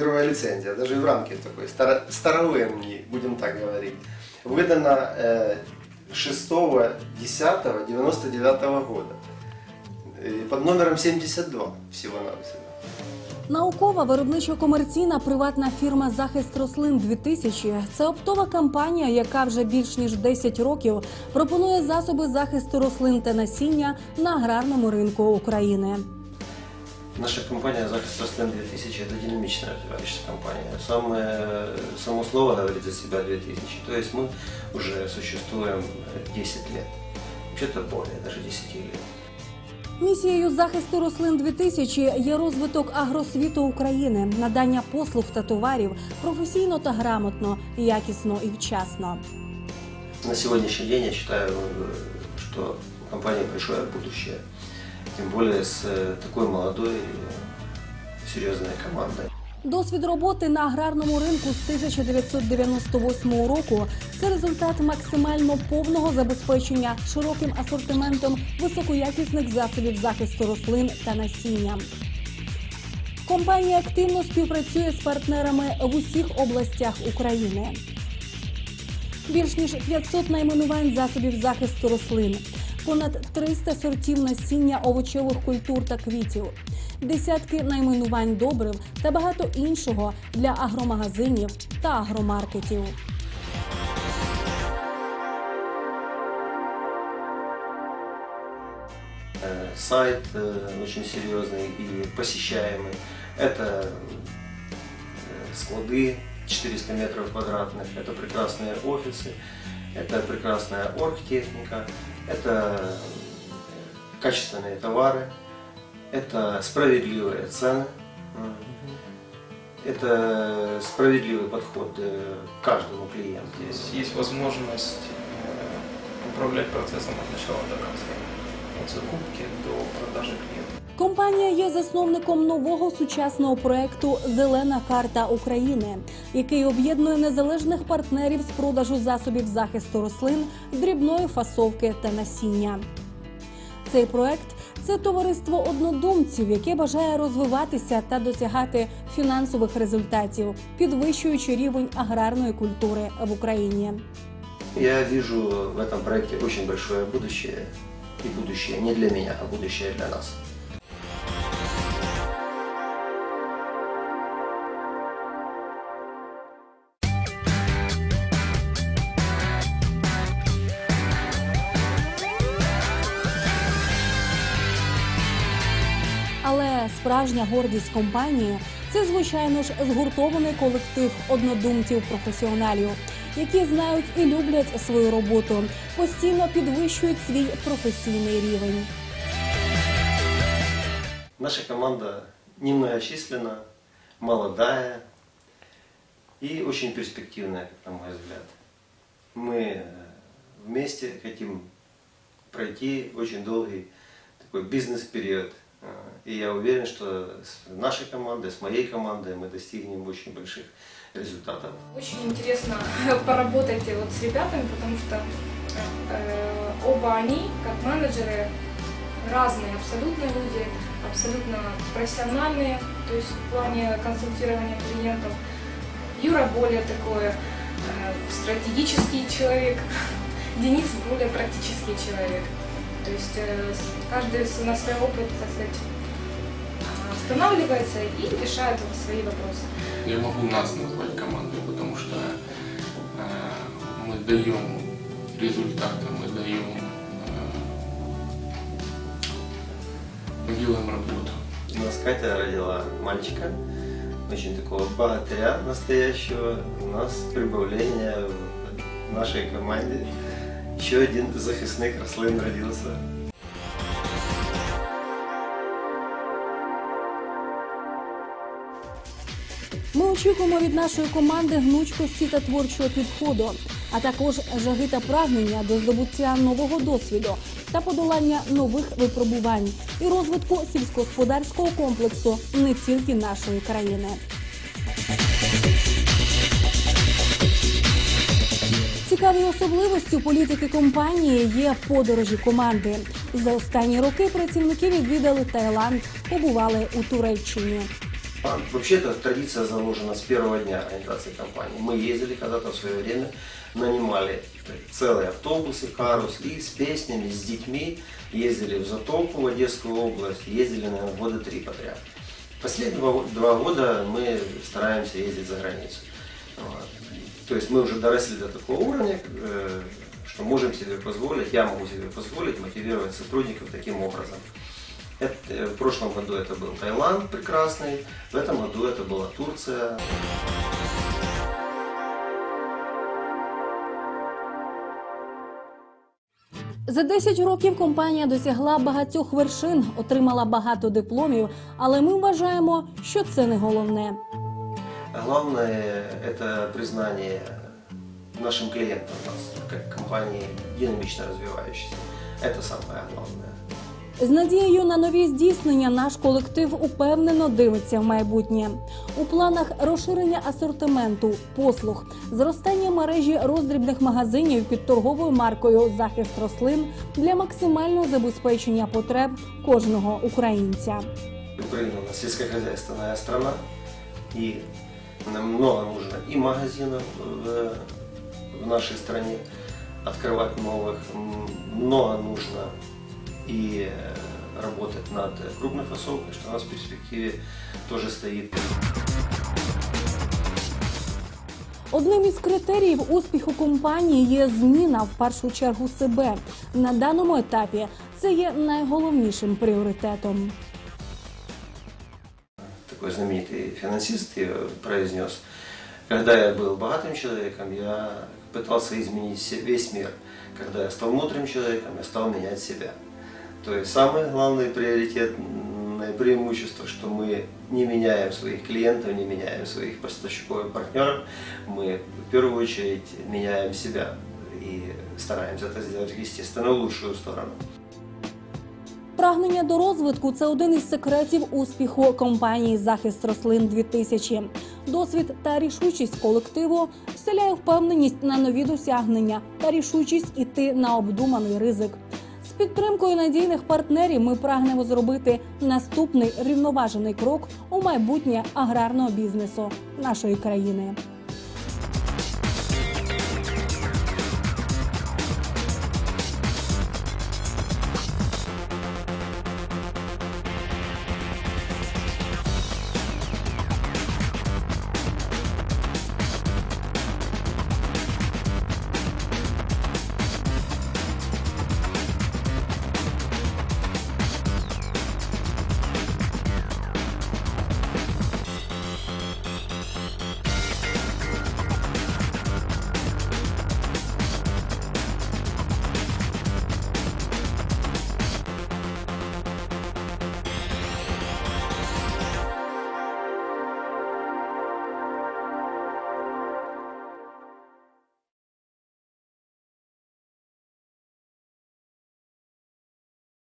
Первая лицензия, даже и в рамке такой, старо, старовинной, будем так говорить, выдана э, 6.10.99 года. И под номером 72 всего-навсего. Наукова виробничо-комерційна приватна фірма Захист рослин 2000 це оптова компанія, яка вже більш ніж 10 років пропонує засоби захисту рослин та насіння на аграрному ринку України. Наша компания «Захист Рослин 2000» – это динамичная развивающаяся компания. Самое, само слово говорит за себя 2000. То есть мы уже существуем 10 лет. Вообще-то более, даже 10 лет. Місією захисту рослин 2000 є розвиток агросвіту України, надання послуг та товарів професійно та грамотно, якісно і вчасно. На сегодняшний день я считаю, э, что у компании большое будущее. Тем более с э, такой молодой, э, серьезной командой. Досвід роботи на аграрному ринку з 1998 року це результат максимально повного забезпечення широким асортиментом високоякісних засобів захисту рослин та насіння. Компанія активно співпрацює з партнерами в усіх областях України. Більш ніж 500 найменувань засобів захисту рослин, понад 300 сортів насіння овочевих культур та квітів, десятки найменувань добрив та багато іншого для агромагазинів та агромаркетів. Э, Сайт э, очень серьезный и посещаемый. Это э, склады 400 метров квадратных, это прекрасные офисы, Это прекрасная оргтехника, это э, качественные товары, это справедливые цены, это справедливый подход э, к каждому клиенту. Здесь есть возможность э, управлять процессом от начала до конца. От закупки до продажи клиенту. Компанія є засновником нового сучасного проекту Зелена карта України, який об'єднує незалежних партнерів з продажу засобів захисту рослин, дрібної фасовки та насіння. Цей проект це товариство однодумців, яке бажає розвиватися та досягати фінансових результатів, підвищуючи рівень аграрної культури в Україні. Я вижу в этом проекте очень большое будущее. И будущее не для меня, а будущее для нас. Справжня гордість компанії це, звичайно ж, згуртований колектив однодумців професіоналів, які знають і люблять свою роботу, постійно підвищують свій професійний рівень. Наша команда немногочисленна, молодая и очень перспективная, на мой взгляд. Мы э, вместе хотим пройти очень долгий такой бизнес-период. Э, И я уверен, что с нашей командой, с моей командой мы достигнем очень больших результатов. Очень интересно поработать вот с ребятами, потому что э, оба они, как менеджеры, разные абсолютно люди, абсолютно профессиональные, то есть в плане консультирования клиентов. Юра более такой э, стратегический человек, Денис более практический человек. То есть э, каждый на свой опыт, так сказать, останавливается и решает свои вопросы. Я могу нас назвать командой, потому что э, мы даем результаты, мы даем, э, мы делаем работу. У нас Катя родила мальчика, очень такого богатыря настоящего. У нас прибавление в нашей команде. Еще один захисник рослин родился. Ми очікуємо від нашої команди гнучкості та творчого підходу, а також жаги та прагнення до здобуття нового досвіду та подолання нових випробувань і розвитку сільськогосподарського комплексу не тільки нашої країни. Цікавою особливостю політики компанії є подорожі команди. За останні роки працівники відвідали Таїланд, побували у Туреччині. А Вообще эта традиция заложена с первого дня организации компании. Мы ездили когда-то в свое время, нанимали целые автобусы, карус, и с песнями, с детьми ездили в Затоку, в Одесскую область, ездили, наверное, года три подряд. Последние два- два года мы стараемся ездить за границу. Вот. То есть мы уже доросли до такого уровня, э, что можем себе позволить, я могу себе позволить мотивировать сотрудников таким образом. Это- э, в прошлом году это был Таиланд прекрасный, в этом году это была Турция. За 10 років компанія досягла багатьох вершин, отримала багато дипломів, але ми вважаємо, що це не головне. А Главное это признание нашим клиентам нас, как компании динамично развивающейся. Это самое главное. З надією на нові здійснення наш колектив упевнено дивиться в майбутнє. У планах розширення асортименту, послуг, зростання мережі роздрібних магазинів під торговою маркою Захист рослин для максимального забезпечення потреб кожного українця. Украина у нас сельскохозяйственная страна, нам много нужно и магазинов в, в нашей стране, открывать новых, м, много нужно и э, работать над крупной фасовкой, что у нас в перспективе тоже стоит. Одним із критеріїв успіху компанії є зміна в першу чергу себе. На даному етапі це є найголовнішим пріоритетом. Такой знаменитый финансист и произнес, когда я был богатым человеком, я пытался изменить весь мир. Когда я стал мудрым человеком, я стал менять себя. То есть самый главный приоритет, преимущество, что мы не меняем своих клиентов, не меняем своих поставщиков и партнеров, мы в первую очередь меняем себя и стараемся это сделать, естественно, в лучшую сторону. Прагнення до розвитку це один із секретів успіху компанії Захист рослин 2000 Досвід та рішучість колективу вселяє впевненість на нові досягнення та рішучість іти на обдуманий ризик. З підтримкою надійних партнерів ми прагнемо зробити наступний рівноважений крок у майбутнє аграрного бізнесу нашої країни.